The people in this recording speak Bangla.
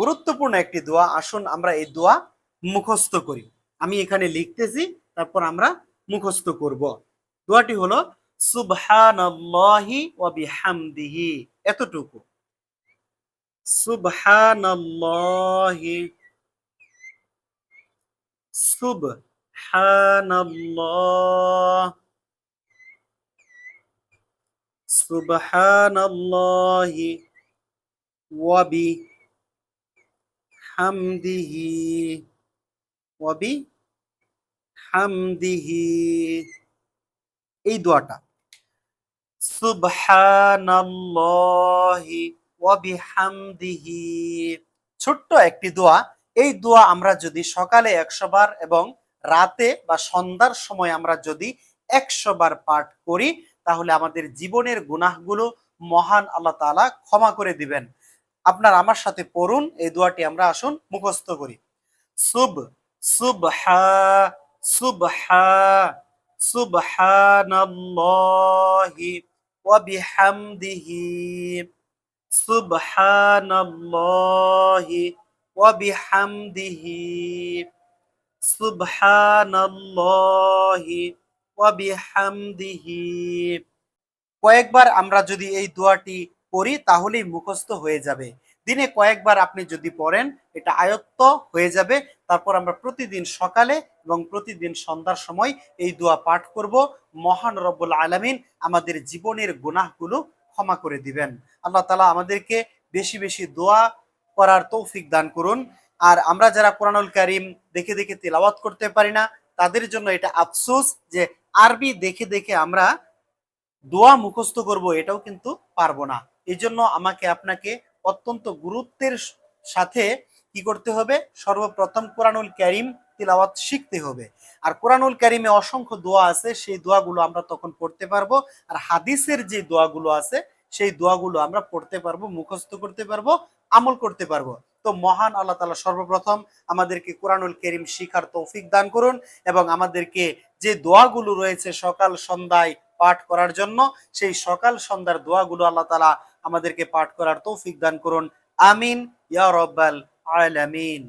গুরুত্বপূর্ণ একটি দোয়া। আসুন আমরা এই দোয়া মুখস্থ করি। আমি এখানে লিখতেছি, তারপর আমরা মুখস্থ করব। দোয়াটি হলো, সুবহানাল্লাহি বিহামদিহি। এতটুকু। সুবহানাল্লাহি, সুবহানাল্লাহ, সুবহানাল্লাহি ওয়া ওয়া বিহামদিহি এই দোয়াটা। সুবহানাল্লাহি ওয়া বিহামদিহি। ছোট্ট একটি দোয়া। এই দোয়া আমরা যদি সকালে একশো বার এবং রাতে বা সন্ধ্যার সময় আমরা যদি একশো বার পাঠ করি, তাহলে আমাদের জীবনের গুনাহগুলো মহান আল্লাহ তাআলা ক্ষমা করে দিবেন। আপনার আমার সাথে পড়ুন, এই দোয়াটি আমরা আসুন মুখস্থ করি। সুব, সুবহা সুবহা, সুবহানাল্লাহি ওয়া বিহামদিহি। সুবহানাল্লাহি ওয়া বিহামদিহি। সুবহানাল্লাহি ওয়া বিহামদিহি। কয়েকবার আমরা যদি এই দোয়াটি পড়ি তাহলেই মুখস্থ হয়ে যাবে। দিনে কয়েকবার আপনি যদি পড়েন, এটা আয়ত্ত হয়ে যাবে। তারপর আমরা প্রতিদিন সকালে এবং প্রতিদিন সন্ধ্যার সময় এই দোয়া পাঠ করব। মহান রব্বুল আলামিন আমাদের জীবনের গুনাহগুলো ক্ষমা করে দিবেন। আল্লাহ তালা আমাদেরকে বেশি বেশি দোয়া করার তৌফিক দান করুন। আর আমরা যারা কোরআনুল কারিম দেখে দেখে তেলাওয়াত করতে পারি না, তাদের জন্য এটা আফসোস যে আরবি দেখে দেখে আমরা দোয়া মুখস্থ করব, এটাও কিন্তু পারব না। এই জন্য আমাকে আপনাকে অত্যন্ত গুরুত্বের সাথে কি করতে হবে? সর্বপ্রথম কোরআনুল ক্যারিম তিলাওয়াত শিখতে হবে। আর কোরআনুল ক্যারিমে অসংখ্য দোয়া আছে, সেই দোয়াগুলো আমরা তখন পড়তে পারব। আর হাদিসের যে দোয়াগুলো আছে, সেই দোয়াগুলো আমরা পড়তে পারব, মুখস্থ করতে পারব, আমল করতে পারব। তো মহান আল্লাহ তালা সর্বপ্রথম আমাদেরকে কোরআনুল করিম শিখার তৌফিক দান করুন এবং আমাদেরকে যে দোয়াগুলো রয়েছে সকাল, সন্ধ্যায় পাঠ করার জন্য সেই সকাল সন্ধ্যার দোয়াগুলো আল্লাহ তালা আমাদেরকে পাঠ করার তৌফিক দান করুন। আমিন, ইয়া রব্বাল আলামিন।